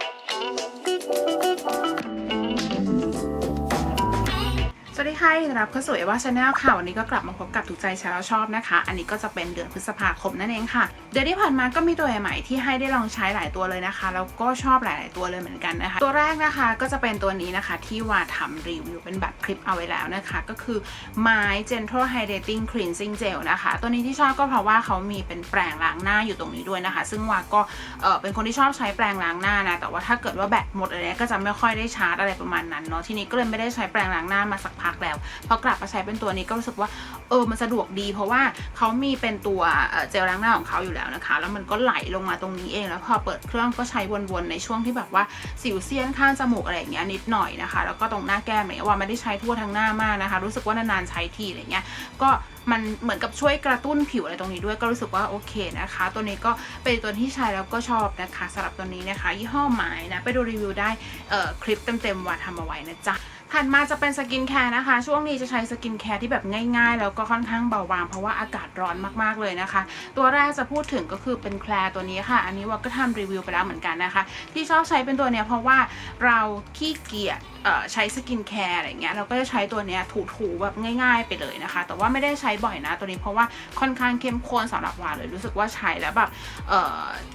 thank you วัสดีค่ะยินดีรับเข้าสู่เอวาชาแนลค่ะ วันนี้ก็กลับมาพบกับถูกใจชาแนลชอบนะคะ อันนี้ก็จะเป็นเดือนพฤษภาคมนั่นเองค่ะ เดือนที่ผ่านมาก็มีตัวใหม่ที่ให้ได้ลองใช้หลายตัวเลยนะคะ แล้วก็ชอบหลาย ๆ ตัวเลยเหมือนกันนะคะ ตัวแรกนะคะก็จะเป็นตัวนี้นะคะที่ว่าทำรีวิวเป็นแบบคลิปเอาไว้แล้วนะคะ ก็คือ My Gentle Hydrating Cleansing Gel นะคะ ตัวนี้ที่ชอบก็เพราะว่าเขามีเป็นแปรงล้างหน้าอยู่ตรงนี้ด้วยนะคะ ซึ่งว่าก็เออเป็นคนที่ชอบใช้แปรงล้างหน้านะแต่ว่าถ้าเกิดว่าแบตหมดอะไรเนี้ยก็จะไม่ค่อยได้ชาร์จอะไรประมาณนั้นเนาะทีนี้ก็เลยไม่ได้ใช้แปรงล้างหน้ามาสักพักแล้วพอกลับมาใช้เป็นตัวนี้ก็รู้สึกว่าเออมันสะดวกดี เพราะว่าเขามีเป็นตัวเจลล้างหน้าของเขาอยู่แล้วนะคะ แล้วมันก็ไหลลงมาตรงนี้เองแล้วพอเปิดเครื่องก็ใช้วนๆในช่วงที่แบบว่าสิวเซียนข้างจมูกอะไรอย่างเงี้ยนิดหน่อยนะคะ แล้วก็ตรงหน้าแก้มเนี่ยว่าไม่ได้ใช้ทั่วทั้งหน้ามากนะคะ รู้สึกว่านานๆใช้ทีอะไรเงี้ยก็มันเหมือนกับช่วยกระตุ้นผิวอะไรตรงนี้ด้วยก็รู้สึกว่าโอเคนะคะ ตัวนี้ก็เป็นตัวที่ใช้แล้วก็ชอบนะคะสำหรับตัวนี้นะคะ ยี่ห้อหมายนะไปดูรีวิวได้คลิปเต็มๆว่าทำเอาไว้นะจ๊ะ ถัดมาจะเป็นสกินแคร์นะคะ ช่วงนี้จะใช้สกินแคร์ที่แบบง่ายๆ แล้วก็ค่อนข้างเบาบางเพราะว่าอากาศร้อนมากๆเลยนะคะ ตัวแรกจะพูดถึงก็คือเป็นแคลร์ตัวนี้ค่ะ อันนี้ว่าก็ทำรีวิวไปแล้วเหมือนกันนะคะ ที่ชอบใช้เป็นตัวเนี้ยเพราะว่าเราขี้เกียจใช้สกินแคร์อะไรเงี้ยเราก็จะใช้ตัวเนี้ยถูๆแบบง่าย ๆ ไปเลยนะคะ แต่ว่าไม่ได้ใช้บ่อยนะตัวนี้เพราะว่าค่อนข้างเข้มข้นสำหรับวาเลยรู้สึกว่าใช้แล้วแบบ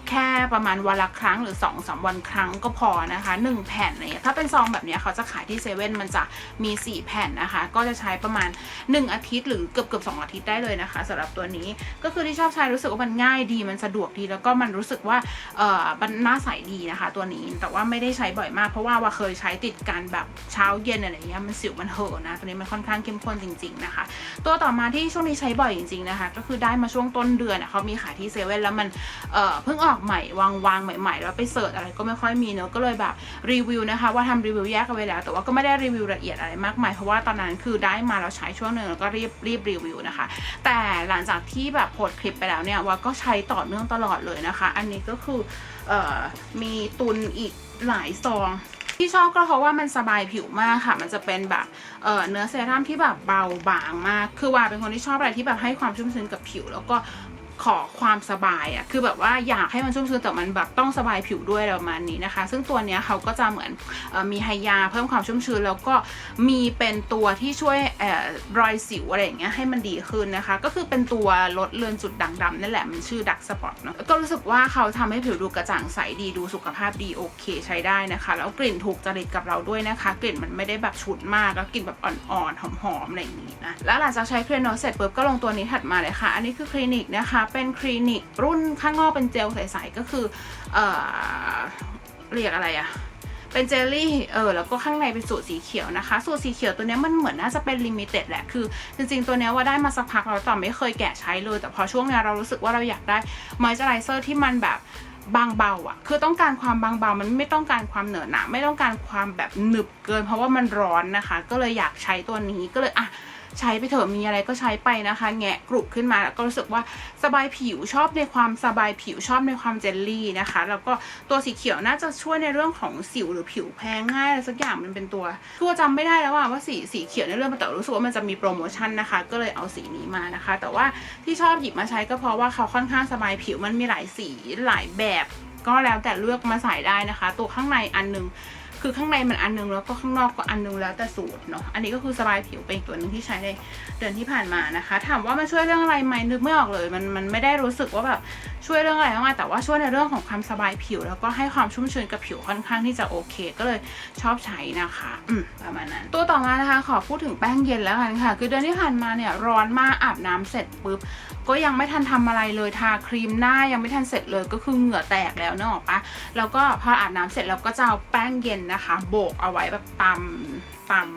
แค่ประมาณวันละครั้งหรือ2อสวันครั้งก็พอนะคะหนึ่งแผ่นอะไรเนี่ยถ้าเป็นซองแบบเนี้ยเขาจะขายที่เซเว่นมันจะมี 4 แผ่นนะคะ ก็จะใช้ประมาณ 1 อาทิตย์หรือเกือบเกือบสอาทิตย์ได้เลยนะคะสำหรับตัวนี้ก็คือที่ชอบใช้รู้สึกว่ามันง่ายดีมันสะดวกดีแล้วก็มันรู้สึกว่าเออมันหน้าใสดีนะคะ ตัวนี้แต่ว่าไม่ได้ใช้บ่อยมาก เพราะว่าว่าเคยใช้ติดกันแบบเช้าเย็นอะไรเงี้ยมันสิวมันเห่อะนะตัวนี้มันค่อนข้างเข้มข้นจริง ๆนะคะ ตัวต่อมาที่ช่วงนี้ใช้บ่อยจริงๆนะคะ ก็คือได้มาช่วงต้นเดือนเขามีขายที่เซเว่นแล้วมันเออเพิ่งออกใหม่วางวางๆใหม่ๆแล้วไปเสิร์ชอะไรก็ไม่ค่อยมีเนอะก็เลยแบบรีวิวนะคะ ว่าทำรีวิวแยกกันไว้แล้ว แต่ว่าก็ไม่ได้รีวิวละเอียดอะไรมากมายเพราะว่าตอนนั้นคือได้มาแล้วใช้ช่วงหนึ่งแล้วก็รีบรีบรีวิวนะคะ แต่หลังจากที่แบบโพสคลิปไปแล้วเนี่ยว่าก็ใช้ต่อเนื่องตลอดเลยนะคะ อันนี้ก็คือออมีตุนอีกหลายซองที่ชอบก็เพราะว่ามันสบายผิวมากค่ะ มันจะเป็นแบบเเนื้อเซรั่มที่แบบเบาบางมาก คือว่าเป็นคนที่ชอบอะไรที่แบบให้ความชุ่มชื้นกับผิว แล้วก็ ขอความสบายอะ่ะคือแบบว่าอยากให้มันชุ่มชื้นแต่มันแบบต้องสบายผิวด้วยประมาณนี้นะคะ ซึ่งตัวเนี้ยเขาก็จะเหมือนอมีไฮยาเพิ่มความชุ่มชื้นแล้วก็มีเป็นตัวที่ช่วยอรอยสิวอะไรอย่างเงี้ยให้มันดีขึ้นนะคะ ก็คือเป็นตัวลดเลือนจุดด่างดำนั่นแหละมันชื่อดักสปอตเนาะก็รู้สึกว่าเขาทำให้ผิวดูกระจ่างใสดีดูสุขภาพดีโอเคใช้ได้นะคะ แล้วกลิ่นถูกจริตกับเราด้วยนะคะ กลิ่นมันไม่ได้แบบฉุนมากแล้วกลิ่นแบบอ่อนๆหอมๆอะไรอย่างนี้นะแล้วหลังจากใช้ครีนโนเสร็จปุ๊บก็ลงตัวนี้ถัดมาเลยค่ะ อันนี้คือคลินิกนะคะเป็นคลินิกรุ่นข้างนอกเป็นเจลใสๆก็คือเออเรียกอะไรอะเป็นเจลลี่เออแล้วก็ข้างในเป็นสูตรสีเขียวนะคะ สูตรสีเขียวตัวเนี้ยมันเหมือนน่าจะเป็นลิมิเต็ดแหละคือ จริงๆตัวเนี้ยว่าได้มาสักพักแล้วแต่ไม่เคยแกะใช้เลย แต่พอช่วงเนี้ยเรารู้สึกว่าเราอยากได้มอยเจอไรเซอร์ที่มันแบบบางเบาอะคือต้องการความบางเบา มันไม่ต้องการความเหนอะหนะ ไม่ต้องการความแบบหนึบเกิน เพราะว่ามันร้อนนะคะ ก็เลยอยากใช้ตัวนี้ ก็เลยอะ ใช้ไปเถอะมีอะไรก็ใช้ไปนะคะ แงะกรุบขึ้นมาแล้วก็รู้สึกว่าสบายผิวชอบในความสบายผิวชอบในความเจลลี่นะคะ แล้วก็ตัวสีเขียวน่าจะช่วยในเรื่องของสิวหรือผิวแพ้ง่ายอะไรสักอย่างมันเป็นตัวตัวจำไม่ได้แล้วว่าว่าสีสีเขียวในเรื่องแต่รู้สึกว่ามันจะมีโปรโมชั่นนะคะ ก็เลยเอาสีนี้มานะคะ แต่ว่าที่ชอบหยิบมาใช้ก็เพราะว่าเขาค่อนข้างสบายผิวมันมีหลายสีหลายแบบก็แล้วแต่เลือกมาใส่ได้นะคะ ตัวข้างในอันหนึง คือข้างในมันอันนึงแล้วก็ข้างนอกก็อันนึงแล้วแต่สูตรเนาะอันนี้ก็คือสบายผิวเป็นตัวหนึ่งที่ใช้ในเดือนที่ผ่านมานะคะ ถามว่ามันช่วยเรื่องอะไรไหมนึกไม่ออกเลย มันมันไม่ได้รู้สึกว่าแบบช่วยเรื่องอะไรมากแต่ว่าช่วยในเรื่องของความสบายผิว แล้วก็ให้ความชุ่มชื้นกับผิวค่อนข้างที่จะโอเค ก็เลยชอบใช้นะคะอืมประมาณนั้น ตัวต่อมานะคะขอพูดถึงแป้งเย็นแล้วกันค่ะ คือเดือนที่ผ่านมาเนี่ยร้อนมากอาบน้ำเสร็จปุ๊บ ก็ยังไม่ทันทำอะไรเลยทาครีมหน้ายังไม่ทันเสร็จเลยก็คือเหงื่อแตกแล้วเนอะปะแล้วก็พออาบน้ำเสร็จแล้วก็จะเอาแป้งเย็นนะคะ โบกเอาไว้แบบตามตาม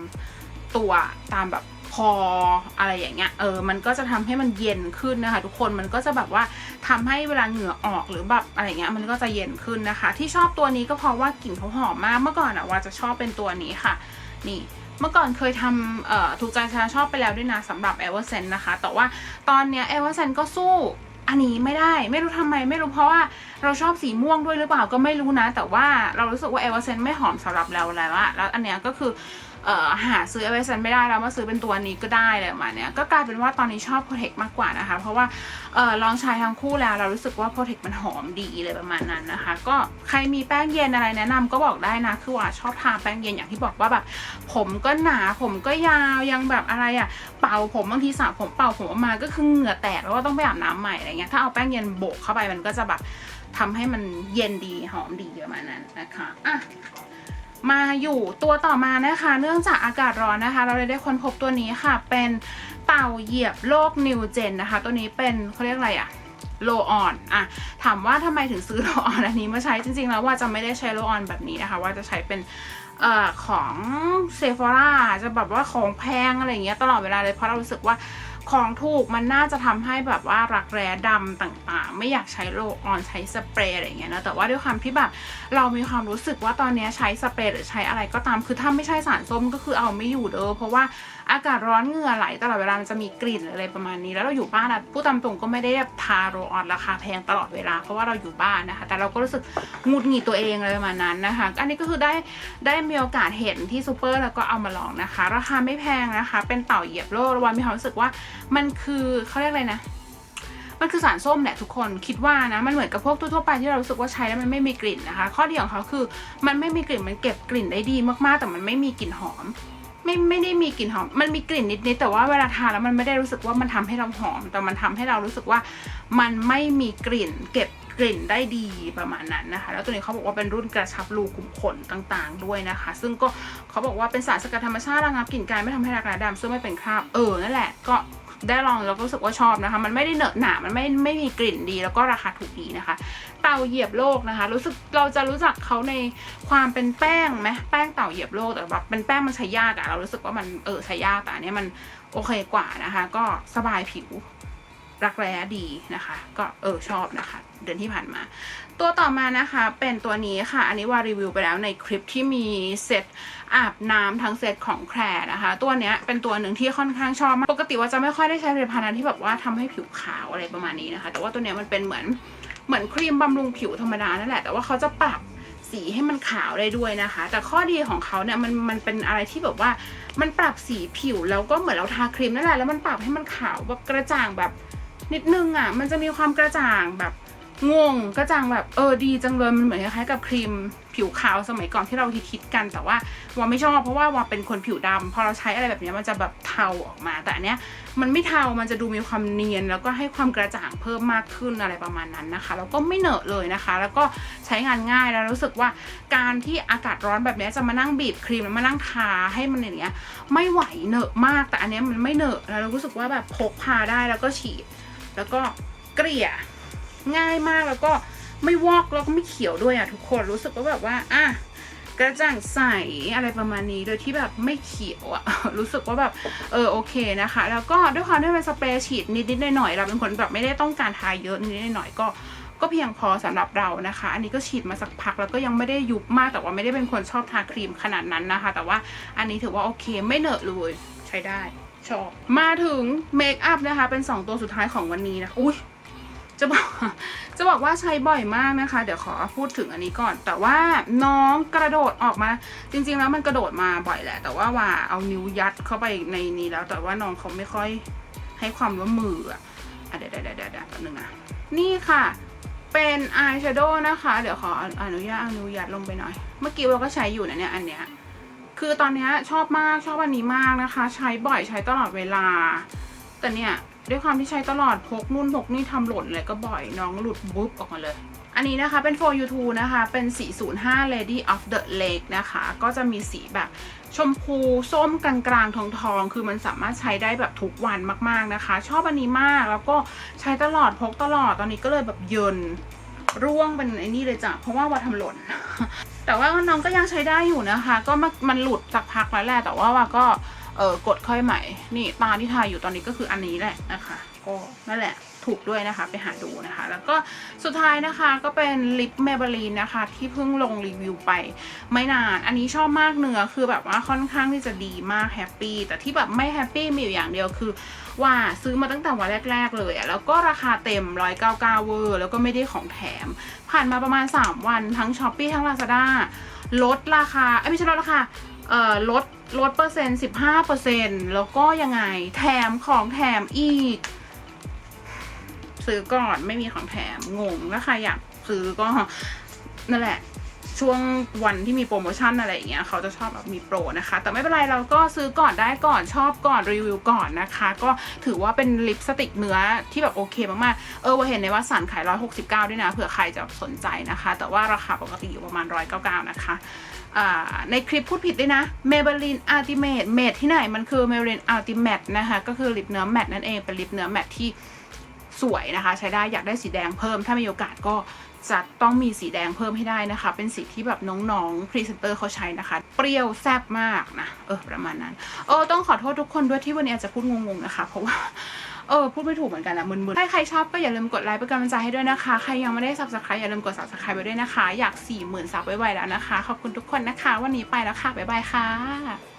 ตัวตามแบบคออะไรอย่างเงี้ยเออมันก็จะทำให้มันเย็นขึ้นนะคะ ทุกคนมันก็จะแบบว่าทำให้เวลาเหงื่อออกหรือแบบอะไรเงี้ยมันก็จะเย็นขึ้นนะคะ ที่ชอบตัวนี้ก็เพราะว่ากลิ่นเขาหอมมากเมื่อก่อนอะว่าจะชอบเป็นตัวนี้ค่ะ นี่ เมื่อก่อนเคยทำถูกใจชาชอบไปแล้วด้วยนะสำหรับ e v e r s e n นะคะ แต่ว่าตอนเนี้ย e v e r s e n ก็สู้อันนี้ไม่ได้ไม่รู้ทำไมไม่รู้เพราะว่า เราชอบสีม่วงด้วยหรือเปล่าก็ไม่รู้นะ แต่ว่าเรารู้สึกว่าเอเวอร์เซนไม่หอมสำหรับเราแล้วอะแล้วอันเนี้ยก็คือหาซื้อเอเวอร์เซนไม่ได้แล้วมาซื้อเป็นตัวนี้ก็ได้เลยมาเนี้ยก็กลายเป็นว่าตอนนี้ชอบโปรเทคมากกว่านะคะ เพราะว่าออลองใช้ทั้งคู่แล้วเรารู้สึกว่าโปรเทคมันหอมดีเลยประมาณนั้นนะคะ ก็ใครมีแป้งเย็นอะไรแนะนำก็บอกได้นะคือว่าชอบทาแป้งเย็นอย่างที่บอกว่าแบบ ผมก็หนาผมก็ยาวยังแบบอะไรอะเป่าผมบางทีสระผมเป่าผมออกมาก็คือเหงื่อแตกแล้วก็ต้องไปอาบน้ำใหม่อะไรเงี้ยถ้าเอาแป้งเย็นโบกเข้าไปมันก็จะแบบทำให้มันเย็นดีหอมดีประมาณนั้นนะคะอะมาอยู่ตัวต่อมานะคะ เนื่องจากอากาศร้อนนะคะ เราเลยได้ค้นพบตัวนี้ค่ะ เป็นเต่าเหยียบโลกนิวเจนนะคะ ตัวนี้เป็นเขาเรียกอะไรอะโลออนอะถามว่าทำไมถึงซื้อโลออนอันนี้มาใช้จริงๆแล้วว่าจะไม่ได้ใช้โลออนแบบนี้นะคะ ว่าจะใช้เป็นอของเซฟ h ร่าจะแบบว่าของแพงอะไรอย่างเงี้ยตลอดเวลาเลยเพราะเรารู้สึกว่า ของถูกมันน่าจะทำให้แบบว่ารักแร้ดำต่างๆ ไม่อยากใช้โลออนใช้สเปรย์อะไรเงี้ยนะแต่ว่าด้วยความที่แบบเรามีความรู้สึกว่าตอนนี้ใช้สเปรย์หรือใช้อะไรก็ตามคือถ้าไม่ใช่สารส้มก็คือเอาไม่อยู่เด้อเพราะว่าอากาศร้อนเหงื่อไหลตลอดเวลามันจะมีกลิ่นอะไรประมาณนี้ แล้วเราอยู่บ้านอะพูดตามตรงก็ไม่ได้แบบทาโรลออนราคาแพงตลอดเวลาเพราะว่าเราอยู่บ้านนะคะ แต่เราก็รู้สึกหงุดหงิดตัวเองอะไรประมาณนั้นนะคะ อันนี้ก็คือได้ได้มีโอกาสเห็นที่ซูเปอร์แล้วก็เอามาลองนะคะ ราคาไม่แพงนะคะ เป็นเต่าเหยียบโลกวันมีความรู้สึกว่ามันคือเขาเรียกอะไรนะ มันคือสารส้มแหละทุกคนคิดว่านะมันเหมือนกับพวกทั่วๆไปที่เรารู้สึกว่าใช้แล้วมันไม่มีกลิ่นนะคะ ข้อดีของเขาคือมันไม่มีกลิ่นมันเก็บกลิ่นได้ดีมากๆ แต่มันไม่มีกลิ่นหอมไม่ไม่ได้มีกลิ่นหอม มันมีกลิ่นนิดๆแต่ว่าเวลาทานแล้วมันไม่ได้รู้สึกว่ามันทำให้เราหอม แต่มันทำให้เรารู้สึกว่ามันไม่มีกลิ่น เก็บกลิ่นได้ดีประมาณนั้นนะคะ แล้วตัวนี้เขาบอกว่าเป็นรุ่นกระชับรูขุมขนต่างๆ ด้วยนะคะ ซึ่งก็เขาบอกว่าเป็นสารสกัดธรรมชาติระงับกลิ่นกายไม่ทำให้รักแร้ดำซึ่งไม่เป็นคราบเออนั่นแหละก็ ได้ลองแล้วก็รู้สึกว่าชอบนะคะ มันไม่ได้เหนอะหนามันไม่ไม่มีกลิ่นดี แล้วก็ราคาถูกดีนะคะ เต่าเหยียบโลกนะคะ รู้สึกเราจะรู้จักเขาในความเป็นแป้งไหมแป้งเต่าเหยียบโลกแต่แบบเป็นแป้งมันใช้ยากอะเรารู้สึกว่ามันเออใช้ยากแต่อันนี้มันโอเคกว่านะคะ ก็สบายผิว รักแร้ดีนะคะ ก็เออชอบนะคะ เดือนที่ผ่านมา ตัวต่อมานะคะเป็นตัวนี้ค่ะ อันนี้ว่ารีวิวไปแล้วในคลิปที่มีเซตอาบน้ำทั้งเซตของแคร์นะคะ ตัวเนี้ยเป็นตัวหนึ่งที่ค่อนข้างชอบมากปกติว่าจะไม่ค่อยได้ใช้ผลิตภัณฑ์อะที่แบบว่าทำให้ผิวขาวอะไรประมาณนี้นะคะ แต่ว่าตัวเนี้ยมันเป็นเหมือนเหมือนครีมบำรุงผิวธรรมดานั่นแหละแต่ว่าเขาจะปรับสีให้มันขาวได้ด้วยนะคะ แต่ข้อดีของเขาเนี่ยมันมันเป็นอะไรที่แบบว่ามันปรับสีผิวแล้วก็เหมือนเราทาครีมนั่นแหละแล้วมันปรับให้มันขาวแบบกระจ่างแบบ นิดนึงอะ มันจะมีความกระจ่างแบบงงกระจ่างแบบเออดีจังเลยมันเหมือนคล้ายๆกับครีมผิวขาวสมัยก่อนที่เราฮิตๆกัน แต่ว่าวาไม่ชอบเพราะว่าวาเป็นคนผิวดำพอเราใช้อะไรแบบนี้มันจะแบบเทาออกมา แต่อันเนี้ยมันไม่เทามันจะดูมีความเนียน แล้วก็ให้ความกระจ่างเพิ่มมากขึ้นอะไรประมาณนั้นนะคะ แล้วก็ไม่เหนอะเลยนะคะ แล้วก็ใช้งานง่ายแล้วรู้สึกว่าการที่อากาศร้อนแบบนี้จะมานั่งบีบครีมแล้วมานั่งทาให้มันอย่างเงี้ยไม่ไหวเหนอะมากแต่อันเนี้ยมันไม่เหนอะแล้วเรารู้สึกว่าแบบพกพาได้แล้วก็ฉีด แล้วก็เกลี่ยง่ายมากแล้วก็ไม่วอกแล้วก็ไม่เขียวด้วยอะทุกคนรู้สึกว่าแบบว่าอะกระจ่างใสอะไรประมาณนี้โดยที่แบบไม่เขียวอะรู้สึกว่าแบบเออโอเคนะคะ แล้วก็ด้วยความที่เป็นสเปรย์ฉีดนิดๆหน่อยๆเราเป็นคนแบบไม่ได้ต้องการทาเยอะนิดๆหน่อยๆก็ก็เพียงพอสำหรับเรานะคะ อันนี้ก็ฉีดมาสักพักแล้วก็ยังไม่ได้ยุบมากแต่ว่าไม่ได้เป็นคนชอบทาครีมขนาดนั้นนะคะ แต่ว่าอันนี้ถือว่าโอเคไม่เหนอะเลยใช้ได้ ชอบ มาถึงเมคอัพนะคะ เป็น 2 ตัวสุดท้ายของวันนี้นะอุ้ยจะบอกจะบอกว่าใช้บ่อยมากนะคะ เดี๋ยวขอพูดถึงอันนี้ก่อน แต่ว่าน้องกระโดดออกมา จริง ๆ แล้วมันกระโดดมาบ่อยแหละ แต่ว่าว่าเอานิ้วยัดเข้าไปในนี้แล้ว แต่ว่าน้องเขาไม่ค่อยให้ความร่วมมืออะอะเดี๋ยวเดี๋ยวเดี๋ยวเดี๋ยวแป๊บนึงนะนี่ค่ะ เป็นอายแชโดว์นะคะ เดี๋ยวขออนุญาตอนิ้วยัดลงไปหน่อย เมื่อกี้เราก็ใช้อยู่นะเนี่ยอันเนี้ย คือตอนนี้ชอบมากชอบอันนี้มากนะคะ ใช้บ่อยใช้ตลอดเวลา แต่เนี่ยด้วยความที่ใช้ตลอดพกนู่นพกนี่ทำหล่นเลยก็บ่อยน้องหลุดบุ๊บออกมาเลย อันนี้นะคะเป็น for you t o นะคะ เป็น 405 lady of the lake นะคะ ก็จะมีสีแบบชมพูส้มกลางๆทองทองคือมันสามารถใช้ได้แบบทุกวันมากๆนะคะ ชอบอันนี้มากแล้วก็ใช้ตลอดพกตลอดตอนนี้ก็เลยแบบเยินร่วงเป็นไอ้นี่เลยจ้ะเพราะว่าว่าทำหล่น แต่ว่าน้องก็ยังใช้ได้อยู่นะคะ ก็มันหลุดสักพักแล้วแหละแต่ว่าว่าก็เออกดค่อยใหม่ นี่ตาที่ทาอยู่ตอนนี้ก็คืออันนี้แหละนะคะก็นั่นแหละ ถูกด้วยนะคะไปหาดูนะคะ แล้วก็สุดท้ายนะคะก็เป็นลิปเมเบลีนนะคะ ที่เพิ่งลงรีวิวไปไม่นาน อันนี้ชอบมากเนื้อคือแบบว่าค่อนข้างที่จะดีมากแฮปปี้แต่ที่แบบไม่แฮปปี้มีอยู่อย่างเดียวคือ ว่าซื้อมาตั้งแต่วันแรก ๆ เลยอะแล้วก็ราคาเต็ม 199 เวอร์ แล้วก็ไม่ได้ของแถม ผ่านมาประมาณ 3 วันทั้ง s h อ p e e ทั้ง Lazada ลดราคาไม่ใช่ลดราคาเอ่อลดลดเปอร์เซ็นต์15เปอร์เซ็นต์แล้วก็ยังไงแถมของแถมอีก ซื้อก่อนไม่มีของแถมงงถ้าใครอยากซื้อก็นั่นแหละช่วงวันที่มีโปรโมชั่นอะไรอย่างเงี้ยเขาจะชอบแบบมีโปรนะคะ แต่ไม่เป็นไรเราก็ซื้อก่อนได้ก่อนชอบก่อนรีวิวก่อนนะคะ ก็ถือว่าเป็นลิปสติกเนื้อที่แบบโอเคมากๆ เออว่าเห็นในว่าสันขาย 169 ด้วยนะเผื่อใครจะสนใจนะคะ แต่ว่าราคาปกติอยู่ประมาณ 199 นะคะในคลิปพูดผิดด้วยนะ Maybelline Ultimate เมดที่ไหนมันคือ Maybelline Ultimate นะคะ ก็คือลิปเนื้อแมตต์นั่นเองเป็นลิปเนื้อแมตต์ที่ สวยนะคะใช้ได้อยากได้สีแดงเพิ่ม ถ้ามีโอกาสก็จะต้องมีสีแดงเพิ่มให้ได้นะคะ เป็นสีที่แบบน้องๆพรีเซนเตอร์เขาใช้นะคะ เปรี้ยวแซ่บมากนะ เออ ประมาณนั้น เออ ต้องขอโทษทุกคนด้วยที่วันนี้อาจจะพูดงงๆนะคะ เพราะว่า เออ พูดไม่ถูกเหมือนกันอะมึนๆถ้าใครชอบก็อย่าลืมกดไลค์เป็นกำลังใจให้ด้วยนะคะ ใครยังไม่ได้ subscribe อย่าลืมกด subscribe ไปด้วยนะคะ อยาก40,000ซับไวๆแล้วนะคะ ขอบคุณทุกคนนะคะ วันนี้ไปแล้วค่ะบ๊ายบายค่ะ